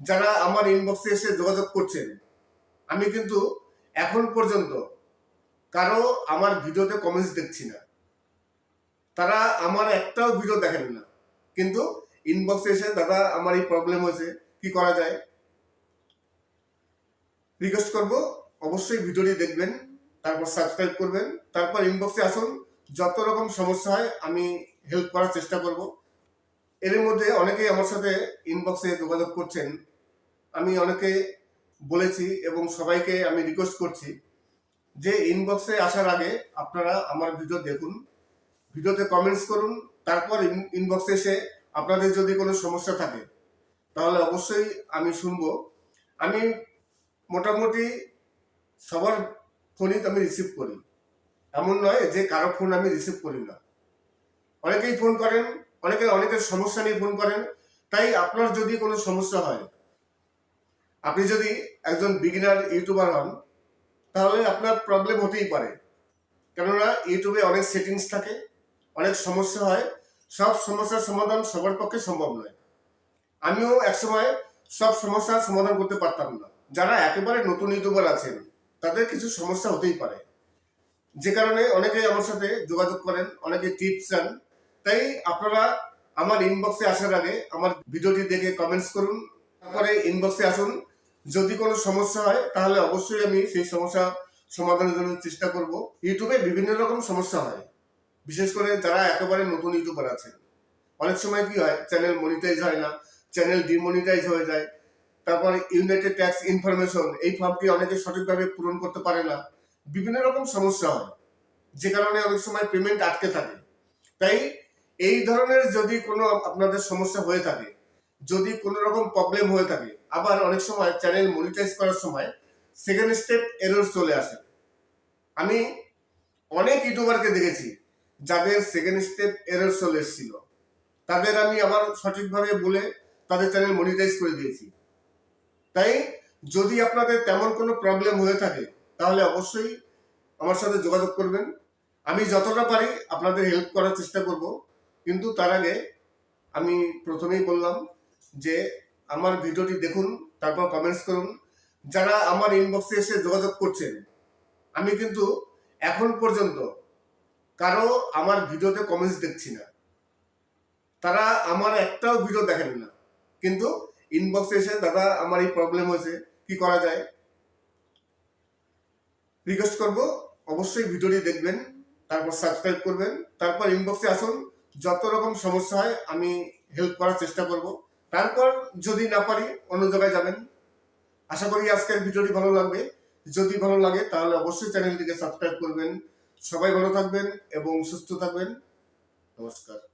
যারা আমার ইনবক্সে এসে যোগাযোগ করছেন, আমি কিন্তু এখন পর্যন্ত কারও আমার ভিডিওতে কমেন্টস দেখছি না। তারা আমার একটাও ভিডিও দেখেন না। কিন্তু ইনবক্সে এসে, দাদা, আমার এই প্রবলেম হয়েছে, কি করা যায়? রিকোয়েস্ট করব, অবশ্যই ভিডিওটি দেখবেন, তারপর সাবস্ক্রাইব করবেন, তারপর ইনবক্সে আসুন, যত রকম সমস্যা হয়, আমি হেল্প করার চেষ্টা করব। এর মধ্যে অনেকেই আমার সাথে ইনবক্সে যোগাযোগ করছেন। আমি অনেকে বলেছি এবং সবাইকে আমি রিকোয়েস্ট করছি যে ইনবক্সে আসার আগে আপনারা আমার ভিডিও দেখুন। ভিডিওতে কমেন্টস করুন, তারপর ইনবক্সে এসে আপনাদের যদি কোনো সমস্যা থাকে, তাহলে অবশ্যই আমি শুনব। আমি মোটামুটি সবার ফোনই আমি রিসিভ করি। এমন নয় যে কারও ফোন আমি রিসিভ করি না। অনেকেই ফোন করেন অনেকে অনেকের সমস্যা নিয়ে ফোন করেন। তাই আপনার যদি কোনো সমস্যা হয়, আপনি যদি একজন বিগিনার ইউটিউবার হন, তাহলে আপনার প্রবলেম হতেই পারে। কেননা ইউটিউবে অনেক সেটিংস থাকে, অনেক সমস্যা হয়। সব সমস্যার সমাধান সবার পক্ষে সম্ভব নয়। আমিও একসময় সব সমস্যার সমাধান করতে পারতাম না। যারা একেবারে নতুন ইউটিউবার আছেন, তাদের কিছু সমস্যা হতেই পারে। যে কারণে অনেকে আমার সাথে যোগাযোগ করেন, অনেকে টিপস চান তাই আপনারা আমার ইনবক্সে আসার আগে আমার ভিডিওটি দেখে কমেন্টস করুন। তারপরে ইনবক্সে আসুন। যদি কোনো সমস্যা হয়, তাহলে অবশ্যই আমি সেই সমস্যা সমাধানের জন্য চেষ্টা করব। ইউটিউবে বিভিন্ন রকম সমস্যা হয়। বিশেষ করে যারা একেবারে নতুন ইউটিউবার আছেন। অনেক সময় কি হয় চ্যানেল মনিটাইজ হয় না চ্যানেল ডিমনিটাইজ হয়ে যায়। তারপর ইউনাইটেড ট্যাক্স ইনফরমেশন এই ফর্মটি অনেকে সঠিকভাবে পূরণ করতে পারে না। বিভিন্ন রকম সমস্যা হয়। যে কারণে অনেক সময় পেমেন্ট আটকে থাকে। তাই এই ধরনের যদি কোনো আপনাদের সমস্যা হয়ে থাকে, যদি কোনো রকম প্রবলেম হয়ে থাকে, আবার অনেক সময় চ্যানেল মনিটাইজ করার সময় সেকেন্ড স্টেপ এরর চলে আসে। আমি অনেক ইউটিউবারকে দেখেছি, যাদের সেকেন্ড স্টেপ এরর চলে এসেছিল। তাদের আমি আবার সঠিকভাবে বলে তাদের চ্যানেল মনিটাইজ করে দিয়েছি। তাই যদি আপনাদের তেমন কোনো প্রবলেম হয়ে থাকে, তাহলে অবশ্যই আমার সাথে যোগাযোগ করবেন। আমি যতটা পারি আপনাদের হেল্প করার চেষ্টা করব। কিন্তু তার আগে আমি প্রথমেই বললাম যে আমার ভিডিওটি দেখুন, তারপর কমেন্টস করুন। যারা আমার ইনবক্সে এসে যোগাযোগ করছেন, আমি কিন্তু এখন পর্যন্ত কারও আমার ভিডিওতে কমেন্টস দেখছি না। তারা আমার একটাও ভিডিও দেখেন না। কিন্তু ইনবক্সে এসে, দাদা, আমার এই প্রবলেম হয়েছে, কি করা যায়? রিকোয়েস্ট করব। অবশ্যই ভিডিওটি দেখবেন, তারপর সাবস্ক্রাইব করবেন, তারপর ইনবক্সে আসুন। যত রকম সমস্যা হয়, আমি হেল্প করার চেষ্টা করব। তারপর যদি না পারি, অন্য জায়গায় যাবেন। আশা করি আজকের ভিডিওটি ভালো লাগবে। যদি ভালো লাগে, তাহলে অবশ্যই চ্যানেলটিকে সাবস্ক্রাইব করবেন। সবাই ভালো থাকবেন এবং সুস্থ থাকবেন। নমস্কার।